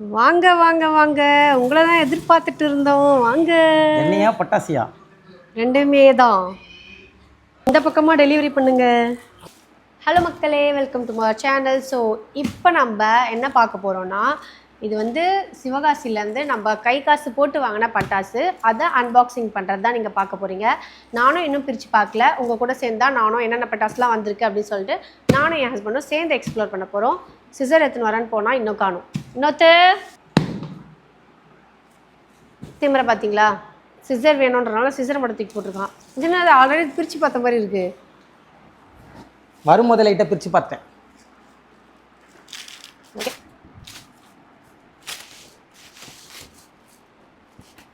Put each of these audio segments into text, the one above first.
வாங்க வாங்க வாங்க. உங்களை தான் எதிர்பார்த்துட்டு இருந்தோம். வாங்க. என்னையா பட்டாசியா? ரெண்டுமே தான். இந்த பக்கமாக டெலிவரி பண்ணுங்க. ஹலோ மக்களே welcome to our channel so இப்போ நம்ம என்ன பார்க்க போகிறோம்னா இது வந்து சிவகாசிலேருந்து நம்ம கை காசு போட்டு வாங்கின பட்டாசு. அதை அன்பாக்சிங் பண்ணுறது தான் நீங்கள் பார்க்க போகிறீங்க நானும் இன்னும் பிரித்து பார்க்கல. உங்கள் கூட சேர்ந்தா நானும் என்னென்ன பட்டாசுலாம் வந்திருக்கு அப்படின்னு சொல்லிட்டு நானும் என் ஹஸ்பண்டும் சேர்ந்து எக்ஸ்ப்ளோர் பண்ண போகிறோம் சிசர் எடுத்துன்னு வரேன்னு போனால் இன்னும் காணும். இன்னொத்து திமிர பார்த்தீங்களா? சிசர் வேணுன்றனால சிசர் மட்டும் தூக்கி போட்டிருக்கான். இது ஆல்ரெடி பிரித்து பார்த்த மாதிரி இருக்குது வரும் முதலைகிட்ட பிரித்து பார்த்தேன்.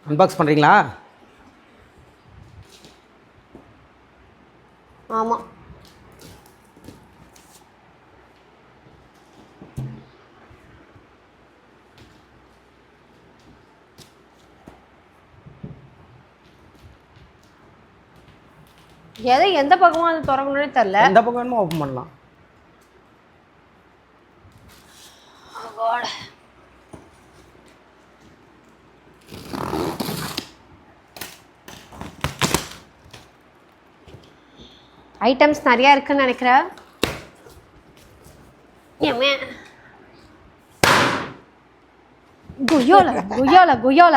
அன்பாக்ஸ் பண்ணுறீங்களா ஆமாம் எதை எந்த பக்கமும் அது திறக்கணும்னே தெரில எந்த பக்கம் வேணுமோ ஓப்பன் பண்ணலாம் ஐட்டம்ஸ் நிறையா இருக்குன்னு நினைக்கிறேன். ஏம்மே. குய்யோல குய்யோல குய்யோல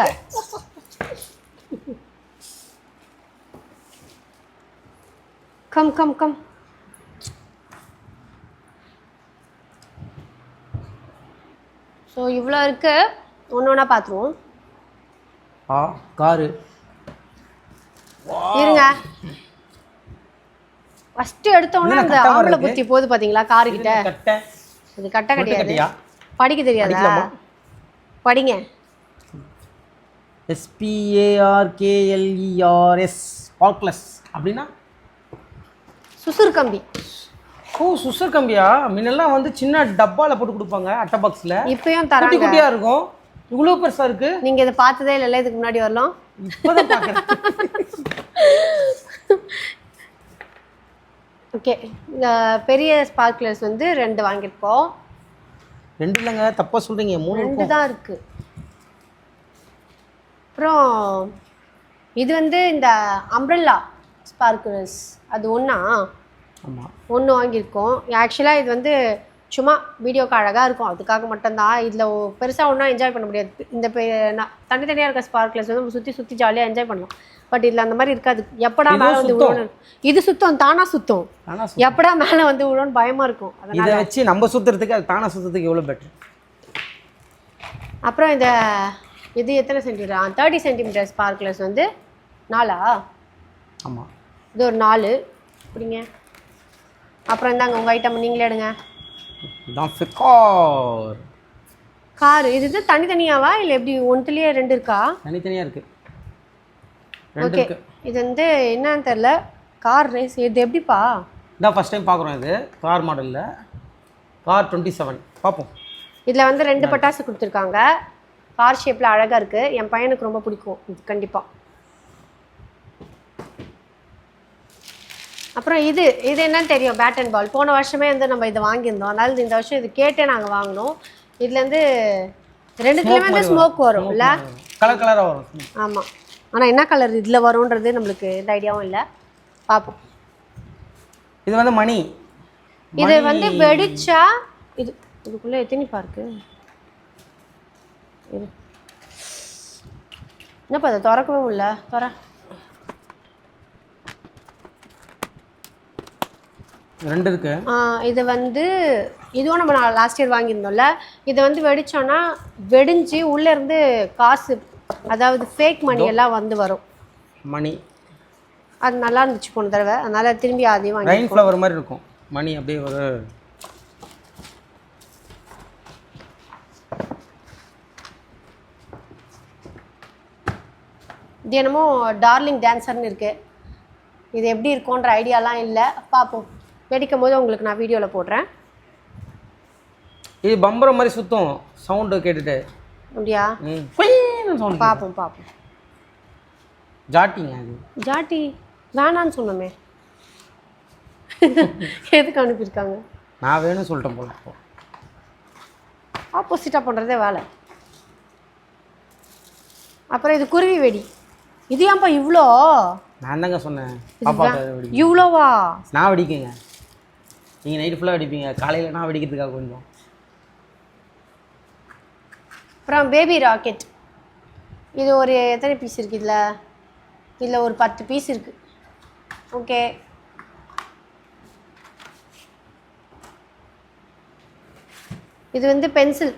கம் கம் கம் ஸோ இவ்வளோ இருக்கு. ஒன்று ஒன்றா பார்த்துருவோம் ஆ காரு. இருங்க. ஃபஸ்ட்டு எடுத்த உடனே என்ன அந்த ஆம்பளை? புத்தி போகுது பார்த்தீங்களா காரு கிட்ட. இது கட்ட கிடையாது. கட்டியா? படிக்க தெரியாதா? படிங்க. எஸ்பிஏஆர்கேஎல்இஆர்எஸ் பால்க்லஸ் அப்படின்னா? சுசுர் கம்பி. ஓ சுசர் கம்பியா? முன்னெல்லாம் வந்து சின்ன டப்பாவில் போட்டு கொடுப்பாங்க அட்டை பாக்ஸில். இப்பயும் குட்டி தராங்க. குட்டியாக இருக்கும். இவ்வளோ பெருசாக இருக்கு. நீங்க இதை பார்த்ததே இல்லைல்ல இதுக்கு முன்னாடி வரலாம். இப்போதான் ஓகே பெரிய ஸ்பார்க்லர்ஸ் வந்து ரெண்டு வாங்கியிருக்கோம். ரெண்டு இல்லைங்க தப்பாக சொல்கிறீங்க மூணு ரெண்டு தான் இருக்கு. அப்புறம் இது வந்து இந்த அம்ப்ரெல்லா ஸ்பார்க்லர்ஸ் அது ஒன்றா ஆமாம் ஒன்று வாங்கியிருக்கோம். ஆக்சுவலாக இது வந்து சும்மா வீடியோக்கு அழகாக இருக்கும். அதுக்காக மட்டும்தான். இதில் பெருசாக ஒன்றும் என்ஜாய் பண்ண முடியாது. இந்த தனித்தனியாக இருக்க ஸ்பார்க்லர்ஸ் வந்து சுற்றி சுற்றி ஜாலியாக என்ஜாய் பண்ணலாம். பட் இதில் அந்த மாதிரி இருக்காது. எப்படா மேலே வந்து. விழணும் இது சுத்தம் தானா சுத்தம். எப்படா மேலே வந்து விழுன்னு பயமாக இருக்கும். இதை வச்சு நம்ம சுற்றுறதுக்கு அது தானே சுற்றுறதுக்கு எவ்வளோ பெட்ரு அப்புறம் இந்த இது எத்தனை சென்டிமீட்டர் தேர்ட்டி சென்டிமீட்டர் ஸ்பார்க்லர்ஸ் வந்து நாலா? ஆமாம் இது ஒரு நாலு. அப்படிங்க அப்புறம் இந்தாங்க உங்கள் ஐட்டம் நீங்களே எடுங்க. கார் இது தனித்தனியாவா? இல்லை எப்படி ஒன்றுலேயே ரெண்டு இருக்கா? தனித்தனியாக இருக்குது ஓகே. இது வந்து என்னன்னு தெரில கார் ரேஸ் இது எப்படிப்பா? இதான் ஃபஸ்ட் டைம் பார்க்குறோம் இது. கார் மாடலில் கார் டுவெண்ட்டி செவன் பார்ப்போம். இதில் வந்து ரெண்டு பட்டாசு கொடுத்துருக்காங்க. கார் ஷேப்பில் அழகாக இருக்குது என் பையனுக்கு ரொம்ப பிடிக்கும். இது கண்டிப்பாக அப்புறம் இது இது என்னன்னு தெரியும். பேட் அண்ட் பால் போன வருஷமே வந்து நம்ம இதை வாங்கியிருந்தோம். அதனால இந்த வருஷம் இது கேட்டே நாங்கள் வாங்கினோம். இதுலேருந்து ரெண்டுத்துலேயுமே வந்து ஸ்மோக் வரும். இல்லை? கலர் கலராக வரும். ஆமாம் ஆனால் என்ன கலர் இதில் வரும்ன்றது நம்மளுக்கு எந்த ஐடியாவும் இல்லை. பார்ப்போம் இது வந்து மணி. இது வந்து வெடிச்சா இது இதுக்குள்ளே எத்தனைப்பா இருக்கு இரு. என்னப்பா அதை திறக்கவே முடியல. திற ரெண்டு இருக்கு. இது வந்து இதுவும் நம்ம லாஸ்ட் இயர் வாங்கியிருந்தோம்ல. இதை வந்து வெடிச்சோன்னா வெடிஞ்சு உள்ளே இருந்து காசு அதாவது ஃபேக் மணி எல்லாம் வந்து வரும். மணி அது நல்லா இருந்துச்சு போன தடவை. அதனால திரும்பி அதையும் வாங்கி ரைன் ஃப்ளவர் மாதிரி இருக்கும். மணி அப்படியே ஒரு இது என்னமோ டார்லிங் டான்சர்னு இருக்கு. இது எப்படி இருக்கும்ன்ற ஐடியாலாம் இல்லை. பார்ப்போம். வெடிக்கும் போது உங்களுக்கு நான் வீடியோவில் போடுறேன். இது பம்பரம் மாதிரி சுத்தம். சவுண்டு கேட்டுட்டு. அப்படியா? ம். சவுண்ட் பார்ப்போம் பார்ப்போம் ஜாட்டிங்க அது. ஜாட்டி வேணான்னு சொன்னோமே. எதுக்கு அனுப்பியிருக்காங்க நான் வேணும்னு சொல்லிட்டேன் போல ஆப்போசிட்டாக பண்ணுறதே வேலை. அப்புறம் இது குருவி வெடி. இது ஏன்பா இவ்வளோ நான் தாங்க சொன்னேன். பாப்பா இவ்வளோவா நான் வெடிக்குங்க. நீங்கள் நைட்டு ஃபுல்லாக வெடிப்பீங்க. காலையில் நான் வெடிக்கிறதுக்காக கொஞ்சம். அப்புறம் பேபி ராக்கெட் இது ஒரு எத்தனை பீஸ் இருக்குது இதில்? இதில் ஒரு பத்து பீஸ் இருக்குது ஓகே இது வந்து பென்சில்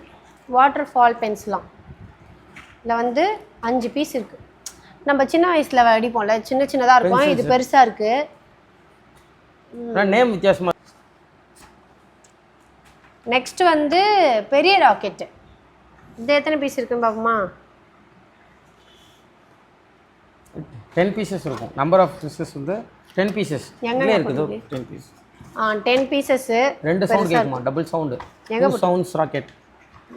வாட்டர் ஃபால் பென்சிலாம் இதில் வந்து அஞ்சு பீஸ் இருக்குது நம்ம சின்ன வயசில் அடிப்போம்ல சின்ன சின்னதாக இருக்கும். இது பெருசாக இருக்குது நேம் வித்தியாசமாக நெக்ஸ்ட் வந்து பெரிய ராக்கெட்டு இது எத்தனை பீஸ் இருக்குன்னு பார்ப்போமா டென் பீசஸ் இருக்கும். நம்பர் ஆஃப் பீசஸ் வந்து டென் பீசஸ் எங்கே இருக்குது. டென் பீஸ் ஆ டென் பீசஸ்ஸு ரெண்டு சவுண்ட் கேட்குமா? Double sound two sounds rocket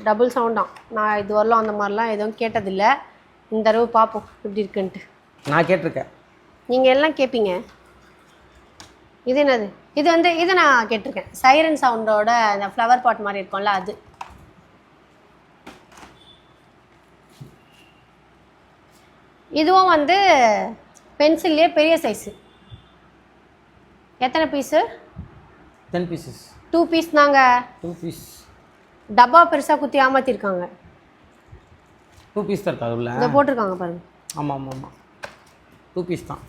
double சவுண்டாம் நான் இது வரலாம் அந்த மாதிரிலாம் எதுவும் கேட்டதில்லை. இந்த தடவை பார்ப்போம். எப்படி இருக்குன்ட்டு. நான் கேட்டிருக்கேன். நீங்கள் எல்லாம் கேட்பீங்க இது என்னது? இது வந்து இது நான் கேட்டிருக்கேன். சைரன் சவுண்டோட அந்த ஃப்ளவர் பாட் மாதிரி இருக்கும்ல அது. இதுவும் வந்து பென்சில்லே பெரிய சைஸு எத்தனை piece ten pieces two piece தாங்க. டூ பீஸ் டப்பா பெருசாக குத்தி ஏமாத்திருக்காங்க. டூ பீஸ் தான் இருக்கா உள்ள இதை போட்டிருக்காங்க பாருங்க. ஆமாம் ஆமாம் ஆமாம் டூ பீஸ் தான்.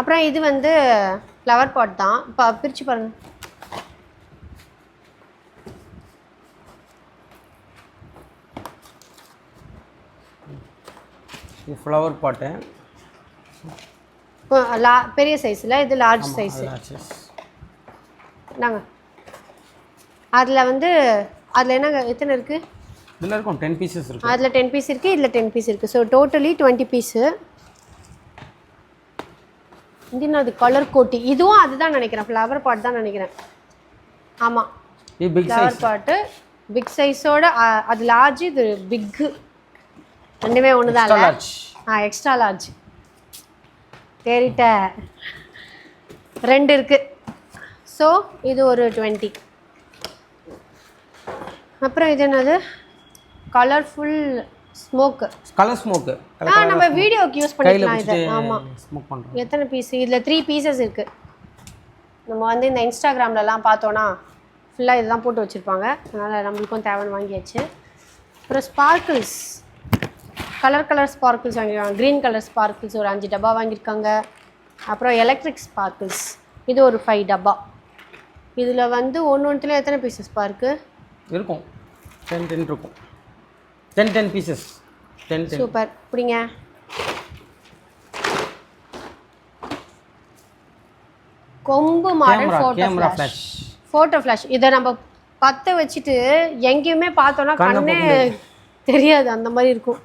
அப்புறம் இது வந்து ஃப்ளவர் பாட் தான். இப்போ பிரித்து பாருங்க. ஃப்ளவர் பாட்டு. லா பெரிய சைஸில் இது லார்ஜ் சைஸு நாங்க அதில் வந்து அதில் என்னங்க எத்தனை இருக்குது இதில் இருக்கும் டென் பீசஸ் இருக்கும் அதில் டென் பீஸ் இருக்குது இதில் டென் பீஸ் இருக்குது ஸோ டோட்டலி டுவெண்ட்டி பீஸு இது என்னது கலர் கோட்டி. இதுவும் அதுதான் நினைக்கிறேன் ஃப்ளவர் பாட் தான் நினைக்கிறேன். ஆமாம் ஃப்ளவர் பாட்டு பிக் சைஸோட அது லார்ஜ் இது பிக்கு ரெண்டுமே ஒன்று தான் லார்ஜ் ஆ எக்ஸ்ட்ரா லார்ஜ் தேறிட்ட ரெண்டு இருக்கு. ஸோ இது ஒரு டுவெண்ட்டி அப்புறம் இது என்னது? கலர்ஃபுல் ஸ்மோக்கு கலர் ஸ்மோக்கு ஆ நம்ம வீடியோக்கு யூஸ் பண்ணிக்கலாம் இது. ஆமாம் ஸ்மோக் பண்ணுறோம் எத்தனை பீஸ் இதில் த்ரீ பீசஸ் இருக்குது நம்ம வந்து இந்த இன்ஸ்டாகிராம்லலாம் பார்த்தோன்னா ஃபுல்லாக இதெல்லாம் போட்டு வச்சுருப்பாங்க. அதனால் நம்மளுக்கும் தேவைன்னு வாங்கியாச்சு. அப்புறம் ஸ்பார்க்கிள்ஸ் கலர் கலர் ஸ்பார்க்கிள்ஸ் வாங்கியிருக்காங்க. க்ரீன் கலர் ஸ்பார்க்கிள்ஸ் ஒரு அஞ்சு டப்பா வாங்கியிருக்காங்க. அப்புறம் எலக்ட்ரிக் ஸ்பார்க்கிள்ஸ். இது ஒரு ஃபைவ் டப்பா. இதில் வந்து ஒன்று ஒன்றுத்துல எத்தனை பீசஸ் பார்க்கு இருக்கும். டென் டென் இருக்கும். Ten ten pieces ten ten super பிடிங்க. கொம்பு model photo flash photo flash இதை நம்ம பற்ற வச்சுட்டு எங்கேயுமே பார்த்தோன்னா கண்ணை தெரியாது. அந்த மாதிரி இருக்கும்.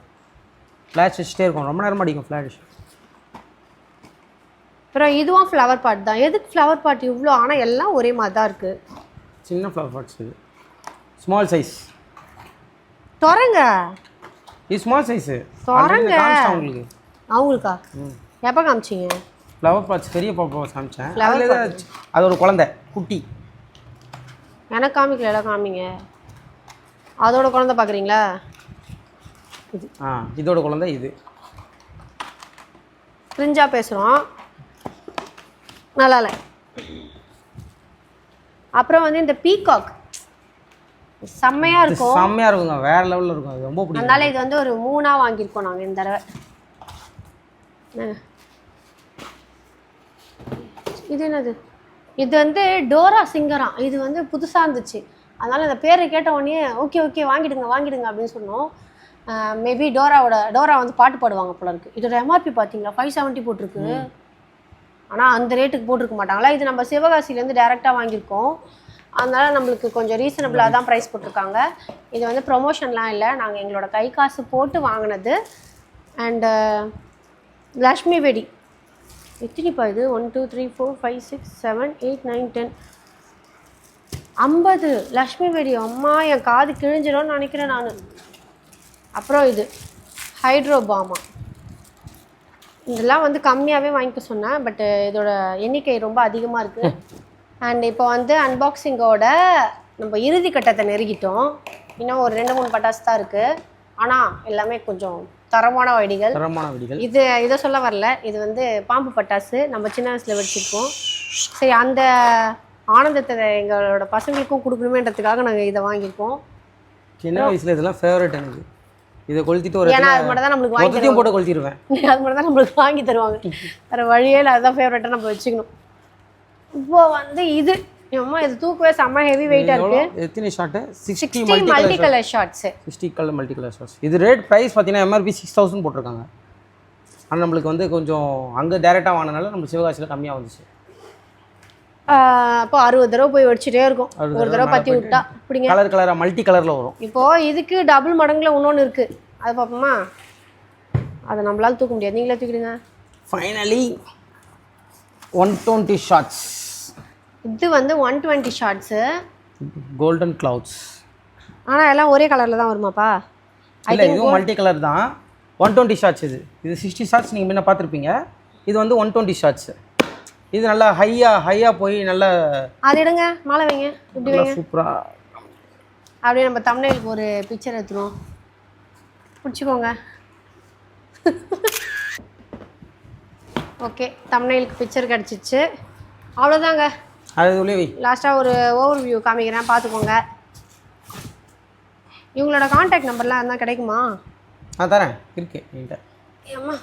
ஃப்ளாஷ் வச்சுட்டே இருக்கும். ரொம்ப நேரமாக அடிக்கும் ஃப்ளாஷ் அப்புறம் இதுவும் ஃப்ளவர் பாட் தான். எதுக்கு ஃப்ளவர் பாட் இவ்வளோ ஆனால் எல்லாம் ஒரே மாதிரி தான் இருக்குது சின்ன ஃப்ளவர் பாட்ஸ் இது. ஸ்மால் சைஸ் திறங்க. இது ஸ்மால் சைஸு. உங்களுக்கு. அவங்களுக்கா? ம். எப்போ காமிச்சிங்க? ஃப்ளவர் பாட்ஸ் பெரிய பாப்பா காமிச்சேன். அது ஒரு குழந்தை குட்டி. எனக்கு காமிக்கல காமிங்க. அதோட குழந்தை பார்க்குறீங்களா ஆ இதோட குழந்தை இது. கிரிஞ்சாக பேசுகிறோம் நல்லா இல்லை அப்புறம் வந்து இந்த பீகாக். செம்மையாக இது இருக்கும். செம்மையாக இருக்குங்க. வேற லெவலில் இருக்கும். அது ரொம்ப பிடிக்கும். அதனால இது வந்து ஒரு மூணாக வாங்கியிருக்கோம் நாங்கள் இந்த தடவை? இது என்னது? இது வந்து டோரா சிங்கரா. இது வந்து புதுசாக இருந்துச்சு. அதனால் அந்த பேரை கேட்ட உடனே ஓகே ஓகே வாங்கிடுங்க வாங்கிடுங்க அப்படின்னு சொன்னோம். மேபி டோராவோட டோரா வந்து பாட்டு பாடுவாங்க போல இருக்கு. இதோட எம்ஆர்பி பார்த்தீங்களா ஃபைவ் செவன்ட்டி போட்டிருக்கு. ஆனால் அந்த ரேட்டுக்கு போட்டிருக்க மாட்டாங்களா? இது நம்ம சிவகாசிலேருந்து டேரெக்டாக வாங்கியிருக்கோம். அதனால நம்மளுக்கு கொஞ்சம் ரீசனபிளாக தான் ப்ரைஸ் போட்டிருக்காங்க. இது வந்து ப்ரொமோஷன்லாம் இல்லை. நாங்கள் எங்களோட கை காசு போட்டு வாங்கினது. அண்டு லக்ஷ்மி வெடி. எத்தனைப்பா இது? One two three four five six seven eight nine ten ஐம்பது. லக்ஷ்மி வெடி. அம்மா என் காது கிழிஞ்சிடும்னு நினைக்கிறேன் நான். அப்புறம் இது ஹைட்ரோபாமா. இதெல்லாம் வந்து கம்மியாகவே வாங்கிக்க சொன்னேன் பட் இதோட எண்ணிக்கை ரொம்ப அதிகமாக இருக்குது அண்ட் இப்போ வந்து அன்பாக்சிங்கோட நம்ம இறுதி கட்டத்தை நெருங்கிட்டோம். இன்னும் ஒரு ரெண்டு மூணு பட்டாசு தான் இருக்குது ஆனால் எல்லாமே கொஞ்சம் தரமான வெடிகள். தரமான வெடிகள். இது இதை சொல்ல வரல. இது வந்து பாம்பு பட்டாசு. நம்ம சின்ன வயசில் வெடிச்சிருக்கோம் சரி அந்த ஆனந்தத்தை எங்களோட பசங்களுக்கும் கொடுக்கணுமேன்றதுக்காக நாங்கள் இதை வாங்கியிருக்கோம். சின்ன வயசுல இதெல்லாம் ஃபேவரட் எனக்கு. இதை கொளுத்திட்டு ஒரு ஏன்னா அது மட்டும் தான் நம்மளுக்கு வாங்கி போட்டு கொளுத்திடுவேன் அது மட்டும் தான் நம்மளுக்கு வாங்கி தருவாங்க. வேறு வழியே இல்லை அதுதான் ஃபேவரட்டாக நம்ம வச்சுக்கணும். இப்போ வந்து இது அம்மா இது தூக்கவே செம்ம ஹெவி வெயிட்டாக எவ்வளோ? இருக்குது எத்தனை shot sixty multi colour shots sixty colour multi colour shots இது ரேட் ப்ரைஸ் பார்த்தீங்கன்னா எம்ஆர்பி சிக்ஸ் தௌசண்ட் போட்டிருக்காங்க. ஆனால் நம்மளுக்கு வந்து கொஞ்சம் அங்கே டேரெக்டாக வாங்கினால நம்ம சிவகாசியில் கம்மியாக வந்துச்சு. அப்போ அறுபது தடவை போய் வச்சுட்டே இருக்கும். ஒரு தடவை பற்றி விட்டா இப்படிங்க கலர் கலராக மல்டி கலரில் வரும். இப்போ இதுக்கு டபுள் மடங்குல இன்னொன்று இருக்குது அது பார்ப்போமா? அதை நம்மளால தூக்க முடியாது. நீங்களே தூக்கிடுங்க. ஃபைனலி ஒன் டுவெண்ட்டி ஷார்ட்ஸ் இது வந்து one twenty shots golden clouds ஆனால் எல்லாம் ஒரே கலரில் தான் வருமாப்பா? இல்லை இதுவும் மல்டி கலர் தான். ஒன் டுவெண்ட்டி ஷார்ட்ஸ் இது. இது சிக்ஸ்டி ஷார்ட்ஸ் நீங்கள் முன்ன பார்த்துருப்பீங்க. இது வந்து ஒன் டுவெண்ட்டி ஷார்ட்ஸ் இது நல்லா ஹையாக ஹையாக போய் நல்லா அது எடுங்க மாலை வைங்க இப்படி வைங்க. சூப்பராக அப்படியே நம்ம தமிழ்க்கு ஒரு பிக்சர் எடுத்துருவோம். பிடிச்சிக்கோங்க. ஓகே தமிழ்க்கு பிக்சர் கிடச்சிச்சு. அவ்வளோதாங்க அது உள்ளே வை. லாஸ்ட்டாக ஒரு ஓவர் வியூ காமிக்கிறேன் பார்த்துக்கோங்க. இவங்களோட காண்டாக்ட் நம்பர்லாம் இருந்தால் கிடைக்குமா? நான் தரேன். இருக்கு என்கிட்ட. அம்மா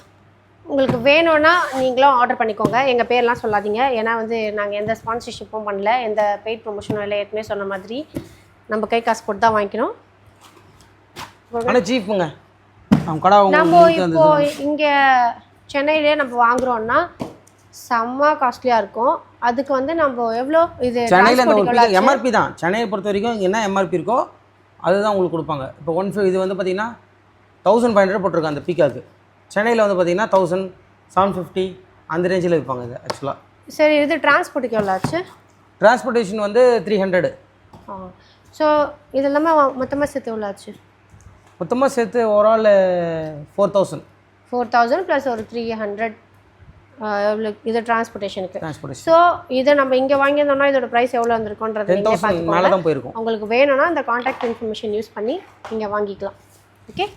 உங்களுக்கு வேணும்னா நீங்களும் ஆர்டர் பண்ணிக்கோங்க. எங்கள் பேர்லாம் சொல்லாதீங்க. ஏன்னா வந்து நாங்கள் எந்த ஸ்பான்சர்ஷிப்பும் பண்ணல. எந்த பெய்ட் ப்ரொமோஷனும் இல்லை ஏற்கனவே சொன்ன மாதிரி நம்ம கை காசு போட்டு தான் வாங்கிக்கணும். ஆனால் கடை நம்ம இப்போ இங்கே சென்னையிலே நம்ம வாங்குறோம்னா செம்ம காஸ்ட்லியாக இருக்கும். அதுக்கு வந்து நம்ம எவ்வளோ இது சென்னையில் எம்ஆர்பி தான். சென்னையை பொறுத்த வரைக்கும் இங்கே என்ன எம்ஆர்பி இருக்கோ அதுதான் உங்களுக்கு கொடுப்பாங்க. இப்போ ஒன் இது வந்து பார்த்தீங்கன்னா தௌசண்ட் ஃபைவ் ஹண்ட்ரட் போட்டிருக்காங்க அந்த பீக்காக்கு சென்னையில் வந்து பார்த்தீங்கன்னா தௌசண்ட் செவன் ஃபிஃப்டி அந்த ரேஞ்சில் விற்பாங்க இது ஆக்சுவலாக சரி இது டிரான்ஸ்போர்ட்டுக்கு எவ்வளோ ஆச்சு? டிரான்ஸ்போர்ட்டேஷன் வந்து த்ரீ ஹண்ட்ரடு ஸோ இது எல்லாமே மொத்தமாக சேர்த்து எவ்வளோ ஆச்சு? மொத்தமாக சேர்த்து overall four thousand four thousand plus ஒரு த்ரீ ஹண்ட்ரட் இது டிரான்ஸ்போர்ட்டேஷனுக்கு டிரான்ஸ்போர்ட்டேஷன் ஸோ இதை நம்ம இங்கே வாங்கியிருந்தோம்னா இதோட ப்ரைஸ் எவ்வளோ வந்திருக்குன்றது மேலே தான் போயிருக்கும். உங்களுக்கு வேணும்னா இந்த காண்டாக்ட் இன்ஃபர்மேஷன் யூஸ் பண்ணி நீங்கள் வாங்கிக்கலாம். ஓகே